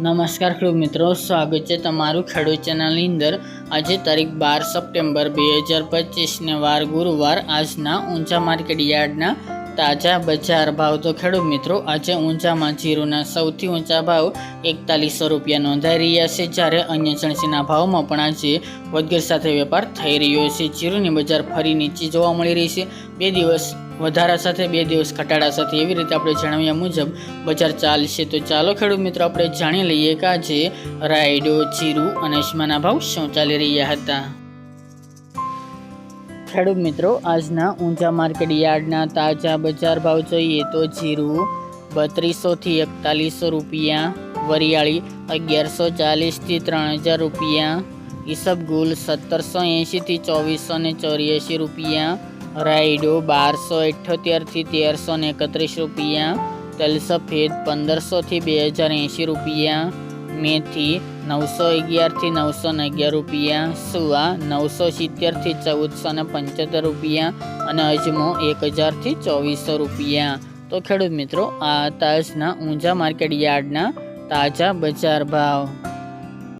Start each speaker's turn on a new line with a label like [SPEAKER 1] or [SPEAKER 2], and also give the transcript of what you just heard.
[SPEAKER 1] નમસ્કાર ખેડૂત મિત્રો, સ્વાગત છે તમારું ખેડૂત ચેનલની અંદર. આજે તારીખ બાર સપ્ટેમ્બર બે હજાર પચીસને વાર ગુરુવાર આજના ઊંચા માર્કેટ યાર્ડના તાજા બજાર ભાવ તો ખેડૂત મિત્રો, આજે ઊંચામાં જીરુના સૌથી ઊંચા ભાવ એકતાલીસો રૂપિયા નોંધાઈ રહ્યા છે, જ્યારે અન્ય ચણસીના ભાવમાં પણ આજે વધઘટ સાથે વેપાર થઈ રહ્યો છે. જીરુની બજાર ફરી નીચે જોવા મળી રહી છે. બે દિવસ વધારા સાથે, બે દિવસ ઘટાડા સાથે એવી રીતે આપણે જણાવ્યા મુજબ બજાર ચાલશે. તો ચાલો ખેડૂત મિત્રો, આપણે જાણી લઈએ કે આજે રાયડો, જીરું અને અજમાના ભાવ શું ચાલી રહ્યા હતા. ખેડૂત મિત્રો, આજના ઊંચા માર્કેટ યાર્ડના તાજા બજાર ભાવ જોઈએ તો જીરું બત્રીસોથી એકતાલીસો રૂપિયા, વરિયાળી અગિયારસો ચાલીસથી ત્રણ હજાર રૂપિયા ઈસબગુલ સત્તરસો એંશીથી ચોવીસો ને ચોર્યાસી રૂપિયા, રાયડો બારસો અઠ્યોતેરથી તેરસો ને એકત્રીસ રૂપિયા તલ પંદરસોથી બે હજાર એંશી રૂપિયા મેથી નવસો અગિયારથી નવસો ને અગિયાર રૂપિયા સુવા નવસો સિત્તેરથી ચૌદસો ને પંચોતેર રૂપિયા અને અજમો એક હજારથી ચોવીસો રૂપિયા. તો ખેડૂત મિત્રો, આ તાજના ઊંચા માર્કેટ યાર્ડના તાજા બજાર ભાવ.